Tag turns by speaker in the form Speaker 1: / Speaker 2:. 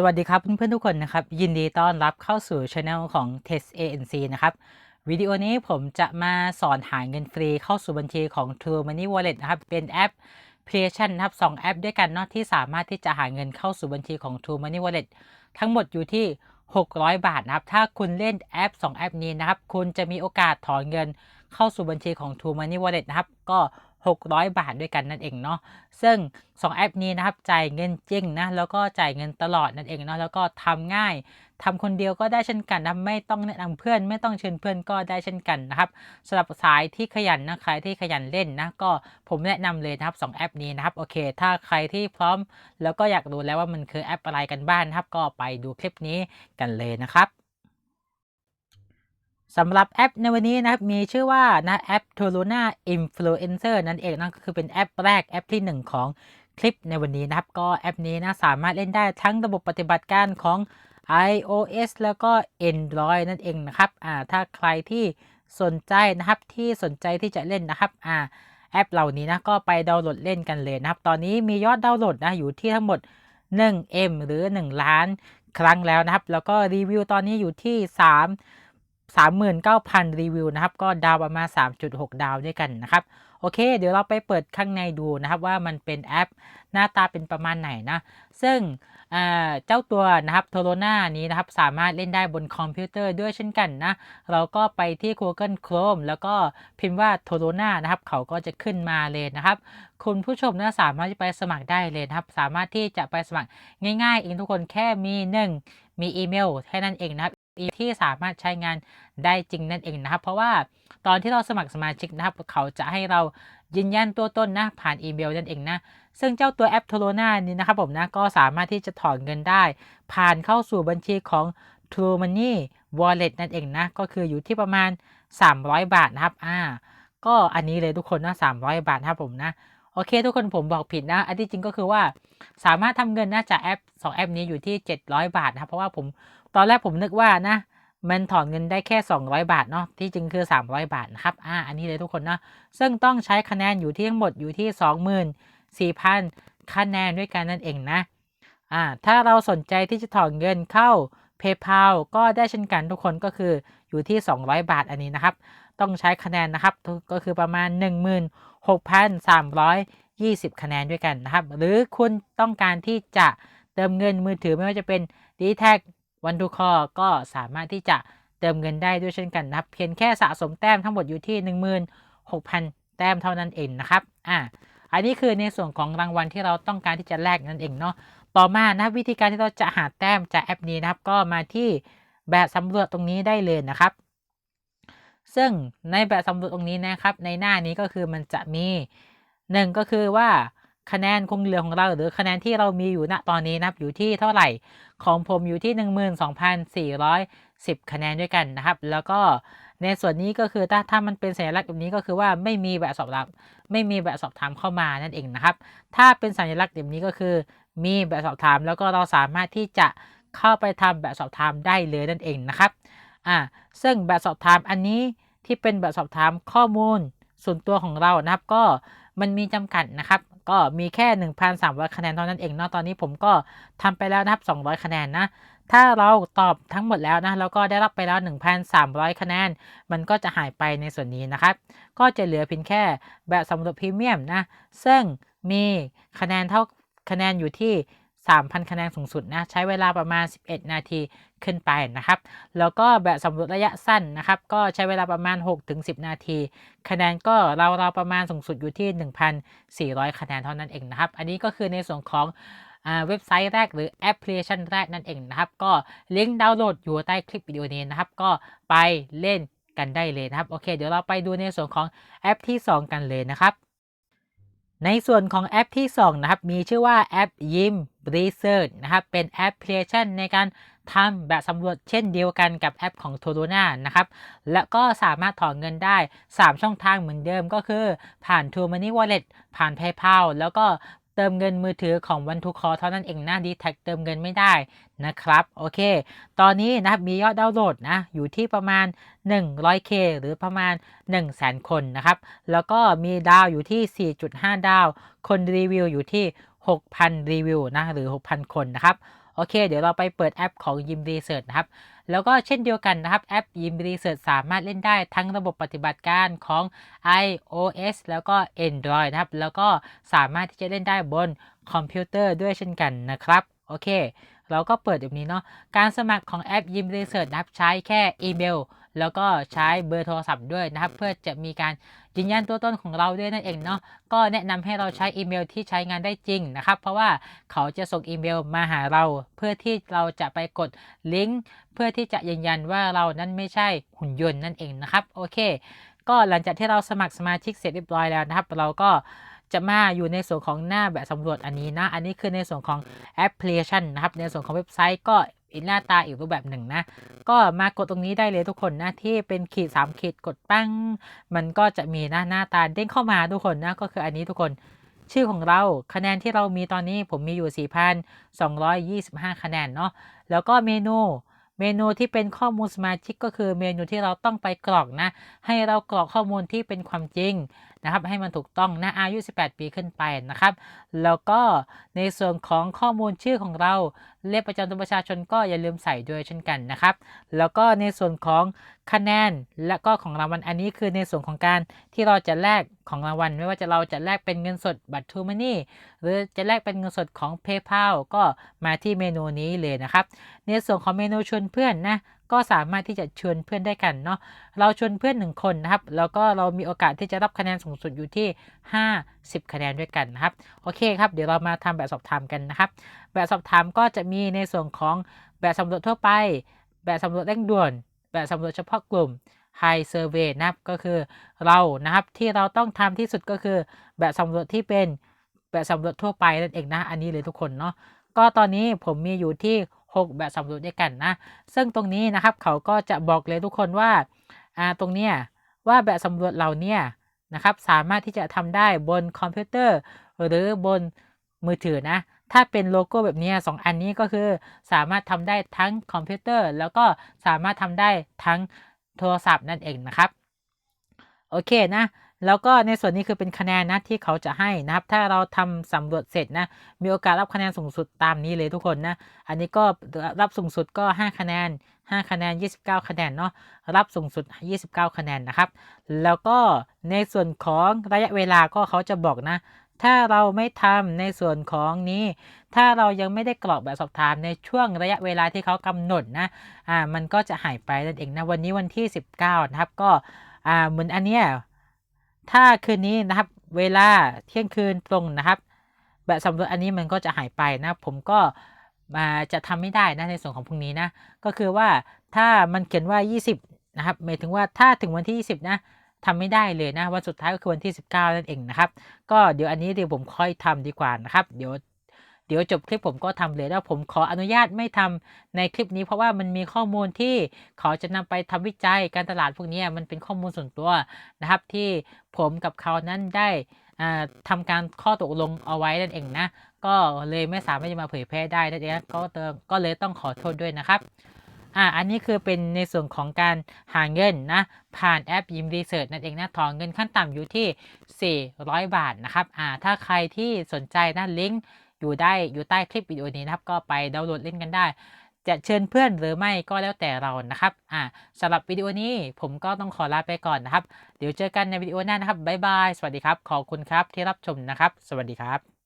Speaker 1: สวัสดีครับเพื่อนๆทุกคนนะครับ ยินดีต้อนรับเข้าสู่ช anel ของ Test ANC นะครับวิดีโอนี้ผมจะมาสอนหาเงินฟรีเข้าสู่บัญชีของ True Money Wallet นะครับ เป็นแอปพลิเคชันนะครับสองแอปด้วยกันเนาะที่สามารถที่จะหาเงินเข้าสู่บัญชีของ True Money Wallet ทั้งหมดอยู่ที่ 600 บาทนะครับ ถ้าคุณเล่นแอป 2 แอปนี้นะครับ คุณจะมีโอกาสถอนเงินเข้าสู่บัญชีของ True Money Wallet นะครับ ก็ 600 บาทด้วยกันนั่นเองเนาะซึ่ง 2 แอปนี้นะครับจ่ายเงินจริงนะแล้วก็จ่ายเงินตลอดนั่นเองเนาะแล้วก็ทำง่ายทำคนเดียวก็ได้เช่นกันนะไม่ต้องแนะนำเพื่อน ไม่ต้องเชิญเพื่อนก็ได้เช่นกันนะครับสำหรับสายที่ขยันนะใครที่ขยันเล่นนะก็ผมแนะนำเลยนะครับ 2 แอปนี้นะครับโอเค ถ้าใครที่พร้อม แล้วก็อยากรู้แล้วว่ามันคือแอปอะไรกันบ้างนะครับ ก็ไปดูคลิปนี้กันเลยนะครับ สำหรับแอปในวันนี้นะครับ มีชื่อว่านะแอป t o l u n a Influencer นั่นเองนั่นก็คือเป็นแอปแรกแอปที่ 1 ของคลิปในวันนี้นะครับ ก็แอปนี้นะสามารถเล่นได้ทั้งระบบปฏิบัติการของ iOS แล้วก็ Android นั่นเองนะครับอ่าถ้าใครที่สนใจนะครับที่สนใจที่จะเล่นนะครับอ่าแอปเหล่านี้นะก็ไปดาวน์โหลดเล่นกันเลยนะครับ ตอนนี้มียอดดาวน์โหลดนะอยู่ที่ทั้งหมด 1M หรือ 1 ล้านครั้งแล้วนะครับ แล้วก็รีวิวตอนนี้อยู่ที่ 3 39,000 รีวิวนะครับ ก็ดาวประมาณ 3.6 ดาวด้วยกันนะครับ โอเค เดี๋ยวเราไปเปิดข้างในดูนะครับว่ามันเป็นแอปหน้าตาเป็นประมาณไหนนะ ซึ่งเจ้าตัวนะครับโทโรนานี้นะครับสามารถเล่นได้บนคอมพิวเตอร์ด้วยเช่นกันนะ เราก็ไปที่ Google Chrome แล้วก็พิมพ์ว่าโทโรนานะครับ เขาก็จะขึ้นมาเลยนะครับ คุณผู้ชมนะสามารถไปสมัครได้เลยนะครับ สามารถที่จะไปสมัครง่ายๆเองทุกคนแค่มี 1 มีอีเมลแค่นั้นเองนะครับ ที่สามารถใช้งานได้จริงนั่นเองนะครับ เพราะว่าตอนที่เราสมัครสมาชิกนะครับ เขาจะให้เรายืนยันตัวตนนะผ่านอีเมลนั่นเองนะซึ่งเจ้าตัวแอปโทโรนานี้นะครับผมนะก็สามารถที่จะถอนเงินได้ ผ่านเข้าสู่บัญชีของ True Money Wallet นั่นเองนะ ก็คืออยู่ที่ประมาณ 300 บาทนะครับอ่าก็อันนี้เลยทุกคนนะ300 บาทครับผมนะ โอเค ทุกคนผมบอกผิดนะ อันที่จริงก็คือว่าสามารถทำเงินนะจากแอป 2 แอปนี้อยู่ที่ 700 บาทนะเพราะว่าผมตอนแรกผมนึกว่านะมันถอนเงินได้แค่ 200 บาทเนาะที่จริงคือ 300 บาทนะครับอ่าอันนี้เลยทุกคนเนาะซึ่งต้องใช้คะแนนอยู่ที่ทั้งหมดอยู่ที่ 24,000 คะแนนด้วยกันนั่นเองนะอ่าถ้าเราสนใจที่จะถอนเงินเข้า PayPal ก็ได้เช่นกันทุกคนก็คืออยู่ที่ 200 บาทอันนี้นะครับ ต้องใช้คะแนนนะครับก็คือประมาณ 6,320 คะแนนด้วยกันนะครับ หรือคุณต้องการที่จะเติมเงินมือถือไม่ว่าจะเป็น d t แท็กวันทูคอก็สามารถที่จะเติมเงินได้ด้วยเช่นกันนะครับ เพียงแค่สะสมแต้มทั้งหมดอยู่ที่ 16,000 แต้มเท่านั้นเองนะครับ อ่า อันนี้คือในส่วนของรางวัลที่เราต้องการที่จะแลกนั่นเองเนาะ ต่อมานะวิธีการที่เราจะหาแต้มจากแอปนี้นะครับ ก็มาที่แบบสำรวจตรงนี้ได้เลยนะครับ ซึ่งในแบบสำรวจตรงนี้นะครับ ในหน้านี้ก็คือมันจะมีหนึ่งก็คือว่าคะแนนคงเหลือของเรา หรือคะแนนที่เรามีอยู่ณตอนนี้นะครับอยู่ที่เท่าไหร่ของผมอยู่ที่ 12,410 คะแนนด้วยกันนะครับ แล้วก็ในส่วนนี้ก็คือถ้าถ้ามันเป็นสัญลักษณ์แบบนี้ก็คือว่าไม่มีแบบสอบถามไม่มีแบบสอบถามเข้ามานั่นเองนะครับ ถ้าเป็นสัญลักษณ์แบบนี้ก็คือ มีแบบสอบถาม แล้วก็เราสามารถที่จะเข้าไปทำแบบสอบถามได้เลยนั่นเองนะครับ อ่าซึ่งแบบสอบถามอันนี้ที่เป็นแบบสอบถามข้อมูล ส่วนตัวของเรานะครับ ก็มันมีจำกัดนะครับ ก็มีแค่ 1,300 คะแนนเท่านั้นเองเนาะตอนนี้ผมก็ทำไปแล้วนะครับ 200 คะแนนนะถ้าเราตอบทั้งหมดแล้วนะแล้วก็ได้รับไปแล้ว 1,300 คะแนน มันก็จะหายไปในส่วนนี้นะครับ ก็จะเหลือเพียงแค่แบบสำรวจพรีเมียมนะ ซึ่งมีคะแนนเท่าคะแนนอยู่ที่ 3,000 คะแนนสูงสุดนะใช้เวลาประมาณ 11 นาทีขึ้นไปนะครับ แล้วก็แบบสำรวจระยะสั้นนะครับ ก็ใช้เวลาประมาณ 6-10 นาที คะแนนก็เราเราประมาณสูงสุดอยู่ที่ 1,400 คะแนนเท่านั้นเองนะครับ อันนี้ก็คือในส่วนของเว็บไซต์แรกหรือแอปพลิเคชันแรกนั่นเองนะครับ ก็ลิงก์ดาวน์โหลดอยู่ใต้คลิปวิดีโอนี้นะครับ ก็ไปเล่นกันได้เลยนะครับ โอเค เดี๋ยวเราไปดูในส่วนของแอปที่ 2 กันเลยนะครับ ในส่วนของแอปที่ 2 นะครับ มีชื่อว่าแอปยิมบริเซอร์นะครับ เป็นแอปพลิเคชันในการทำแบบสำรวจเช่นเดียวกันกับแอปของโทโรนานะครับ และก็สามารถถอนเงินได้ 3 ช่องทางเหมือนเดิมก็คือ ผ่าน True Money Wallet ผ่าน PayPal แล้วก็ เติมเงินมือถือของวันทุกคอเท่านั้นเองนะดีแท็กเติมเงินไม่ได้นะครับโอเค ตอนนี้นะครับมียอดดาวน์โหลดนะอยู่ที่ประมาณ 100k หรือประมาณ 100,000 คนนะครับ แล้วก็มีดาวอยู่ที่ 4.5 ดาว คนรีวิวอยู่ที่ 6,000 รีวิวนะหรือ 6,000 คนนะครับ โอเค เดี๋ยวเราไปเปิดแอปของยิมรีเสิร์ชนะครับ แล้วก็เช่นเดียวกันนะครับแอปยิมรีเสิร์ชสามารถเล่นได้ทั้งระบบปฏิบัติการของ iOS แล้วก็ Android นะครับ แล้วก็สามารถที่จะเล่นได้บนคอมพิวเตอร์ด้วยเช่นกันนะครับ โอเค เราก็เปิดแบบนี้เนาะ การสมัครของแอปยิมรีเสิร์ชนะครับใช้แค่อีเมล แล้วก็ใช้เบอร์โทรศัพท์ด้วยนะครับ เพื่อจะมีการยืนยันตัวตนของเราด้วยนั่นเองเนาะก็แนะนำให้เราใช้อีเมลที่ใช้งานได้จริงนะครับ เพราะว่าเขาจะส่งอีเมลมาหาเรา เพื่อที่เราจะไปกดลิงก์เพื่อที่จะยืนยันว่าเรานั้นไม่ใช่หุ่นยนต์นั่นเองนะครับโอเค ก็หลังจากที่เราสมัครสมาชิกเสร็จเรียบร้อยแล้วนะครับ เราก็จะมาอยู่ในส่วนของหน้าแบบสำรวจอันนี้นะ อันนี้คือในส่วนของแอปพลิเคชันนะครับ ในส่วนของเว็บไซต์ก็ อีกหน้าตาอีกรูปแบบหนึ่งนะ ก็มากดตรงนี้ได้เลยทุกคนนะที่เป็นขีด 3 ขีดกดปั้ง มันก็จะมีหน้าหน้าตาเด้งเข้ามาทุกคนนะก็คืออันนี้ทุกคนชื่อของเราคะแนนที่เรามีตอนนี้ผมมีอยู่ 4,225 คะแนนเนาะแล้วก็เมนูเมนูที่เป็นข้อมูลสมาชิกก็คือเมนูที่เราต้องไปกรอกนะ ให้เรากรอกข้อมูลที่เป็นความจริงนะครับให้มันถูกต้องนะอายุ 18 ปีขึ้นไปนะครับ แล้วก็ในส่วนของข้อมูลชื่อของเราเลขประจำตัวประชาชนก็อย่าลืมใส่ด้วยเช่นกันนะครับ แล้วก็ในส่วนของคะแนนและก็ของรางวัลอันนี้คือในส่วนของการที่เราจะแลกของรางวัล ไม่ว่าจะเราจะแลกเป็นเงินสดบัตรทูมานี่หรือจะแลกเป็นเงินสดของ PayPal ก็มาที่เมนูนี้เลยนะครับ ในส่วนของเมนูชวนเพื่อนนะ ก็สามารถที่จะชวนเพื่อนได้กันเนาะเราชวนเพื่อนหนึ่งคนนะครับ แล้วก็เรามีโอกาสที่จะรับคะแนนสูงสุดอยู่ที่ 50 คะแนนด้วยกันนะครับโอเคครับเดี๋ยวเรามาทำแบบสอบถามกันนะครับ แบบสอบถามก็จะมีในส่วนของแบบสำรวจทั่วไป แบบสำรวจเร่งด่วน แบบสำรวจเฉพาะกลุ่ม High Survey นะครับก็คือเรานะครับที่เราต้องทำที่สุดก็คือ แบบสำรวจที่เป็นแบบสำรวจทั่วไปนั่นเองนะอันนี้เลยทุกคนเนาะก็ตอนนี้ผมมีอยู่ที่ 6 แบบสำรวจด้วยกันนะ ซึ่งตรงนี้นะครับเขาก็จะบอกเลยทุกคนว่าอ่าตรงเนี้ยว่าแบบสำรวจเราเนี่ยนะครับสามารถที่จะทำได้บนคอมพิวเตอร์ หรือบนมือถือนะ ถ้าเป็นโลโก้แบบนี้สองอันนี้ก็คือสามารถทำได้ทั้งคอมพิวเตอร์ แล้วก็สามารถทำได้ทั้งโทรศัพท์นั่นเองนะครับ โอเคนะ แล้วก็ในส่วนนี้คือเป็นคะแนนนะที่เขาจะให้นะครับ ถ้าเราทำสำรวจเสร็จนะ มีโอกาสรับคะแนนสูงสุดตามนี้เลยทุกคนนะ อันนี้ก็รับสูงสุดก็ 5 คะแนน 5 คะแนน 29 คะแนนเนาะ รับสูงสุด 29 คะแนนนะครับ แล้วก็ในส่วนของระยะเวลาก็เขาจะบอกนะ ถ้าเราไม่ทำในส่วนของนี้ ถ้าเรายังไม่ได้กรอกแบบสอบถามในช่วงระยะเวลาที่เขากำหนดนะ อ่า มันก็จะหายไปนั่นเองนะ วันนี้วันที่ 19 นะครับ ก็ อ่า เหมือนอันเนี้ย ถ้าคืนนี้นะครับ เวลาเที่ยงคืนตรงนะครับ แบบสำรวจอันนี้มันก็จะหายไปนะผมก็มาจะทำไม่ได้นะในส่วนของพรุ่งนี้นะก็คือว่าถ้ามันเขียนว่า 20 นะครับหมายถึงว่าถ้าถึงวันที่ 20 นะทำไม่ได้เลยนะวันสุดท้ายก็คือวันที่ 19 นั่นเองนะครับ ก็เดี๋ยวอันนี้เดี๋ยวผมค่อยทำดีกว่านะครับ เดี๋ยว เดี๋ยวจบคลิปผมก็ทำเลยแล้วผมขออนุญาตไม่ทำในคลิปนี้ เพราะว่ามันมีข้อมูลที่เขาจะนำไปทำวิจัยการตลาดพวกนี้มันเป็นข้อมูลส่วนตัวนะครับ ที่ผมกับเขานั้นได้ทำการข้อตกลงเอาไว้นั่นเองนะ ก็เลยไม่สามารถจะมาเผยแพร่ได้นั่นเองก็เติมก็เลยต้องขอโทษด้วยนะครับอ่าอันนี้คือเป็นในส่วนของการหาเงินนะผ่านแอปยิมรีเสิร์ชนั่นเองนะถอนเงินขั้นต่ำอยู่ที่ 400 บาทนะครับอ่าถ้าใครที่สนใจนะลิงก์ อยู่ได้อยู่ใต้คลิปวิดีโอนี้นะครับ ก็ไปดาวน์โหลดเล่นกันได้ จะเชิญเพื่อนหรือไม่ก็แล้วแต่เรานะครับอ่าสำหรับวิดีโอนี้ผมก็ต้องขอลาไปก่อนนะครับ เดี๋ยวเจอกันในวิดีโอหน้านะครับบ๊ายบายสวัสดีครับ ขอบคุณครับที่รับชมนะครับ สวัสดีครับ